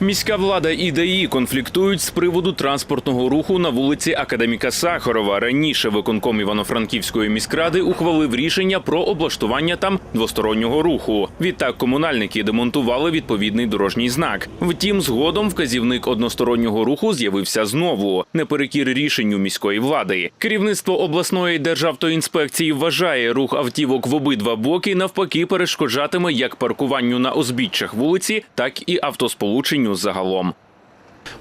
Міська влада і ДАІ конфліктують з приводу транспортного руху на вулиці Академіка Сахарова. Раніше виконком Івано-Франківської міськради ухвалив рішення про облаштування там двостороннього руху. Відтак комунальники демонтували відповідний дорожній знак. Втім, згодом вказівник одностороннього руху з'явився знову неперекір рішенню міської влади. Керівництво обласної державтоінспекції вважає, рух автівок в обидва боки навпаки перешкоджатиме як паркуванню на узбіччях вулиці, так і автосполученню загалом.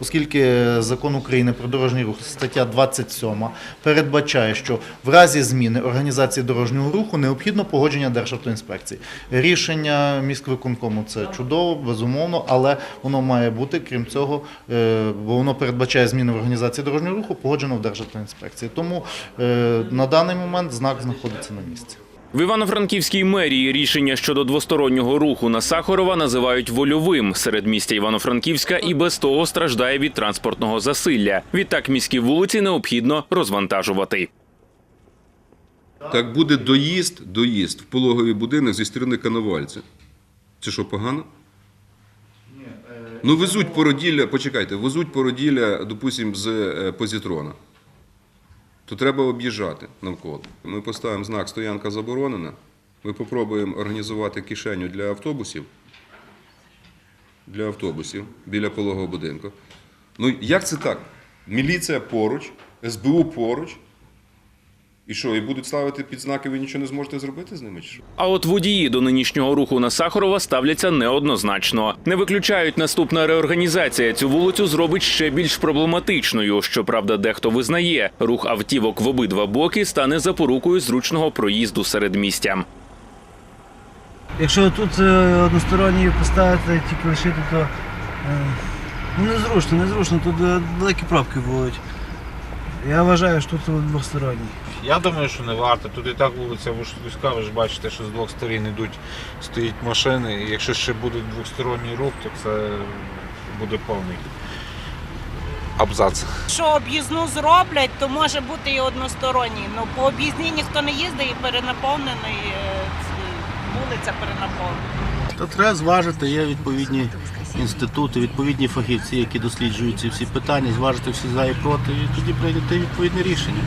оскільки закон України про дорожній рух, стаття 27, передбачає, що в разі зміни організації дорожнього руху необхідно погодження Державтоінспекції. Рішення міськвиконкому це чудово, безумовно, але воно має бути, крім цього, е, бо воно передбачає зміни в організації дорожнього руху, погоджено в Державтоінспекції. Тому е, на даний момент знак знаходиться на місці. В Івано-Франківській мерії рішення щодо двостороннього руху на Сахарова називають вольовим. Серед містя Івано-Франківська і без того страждає від транспортного засилля. Відтак міські вулиці необхідно розвантажувати. Так буде доїзд, доїзд в пологовий будинок зі сторони Коновальця. Це що, погано? Ну, везуть породілля, почекайте, везуть породілля, допустимо, з е, позитрона. То треба об'їжджати навколо. Ми поставимо знак стоянка заборонена. Ми спробуємо організувати кишеню для автобусів. Для автобусів біля пологового будинку. Ну, як це так? Міліція поруч, СБУ поруч. І що, і будуть ставити під знаки, ви нічого не зможете зробити з ними? Чи що? А от водії до нинішнього руху на Сахарова ставляться неоднозначно. Не виключають, наступна реорганізація цю вулицю зробить ще більш проблематичною. Щоправда, дехто визнає, рух автівок в обидва боки стане запорукою зручного проїзду серед містя. Якщо тут е, односторонній поставити, тільки лишити, то е, ну, незручно, незручно, тут е, великі пробки будуть. Я вважаю, що тут двосторонній. Я думаю, що не варто. Тут і так вулиця вузька, ви ж бачите, що з двох сторін йдуть, стоять машини. І якщо ще буде двосторонній рух, то це буде повний абзац. Що об'їзну зроблять, то може бути і односторонній. Ну по об'їзні ніхто не їздить і перенаповнений е, вулиця перенаповнена. Та треба зважити, є відповідні інститути, відповідні фахівці, які досліджують ці всі питання, зважити всі за і проти, і тоді прийняти відповідне рішення.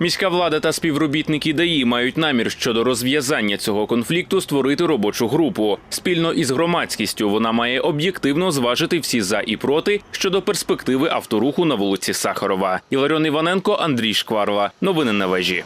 Міська влада та співробітники ДАІ мають намір щодо розв'язання цього конфлікту створити робочу групу. Спільно із громадськістю вона має об'єктивно зважити всі за і проти щодо перспективи авторуху на вулиці Сахарова. Іларіон Іваненко, Андрій Шкварова. Новини на вежі.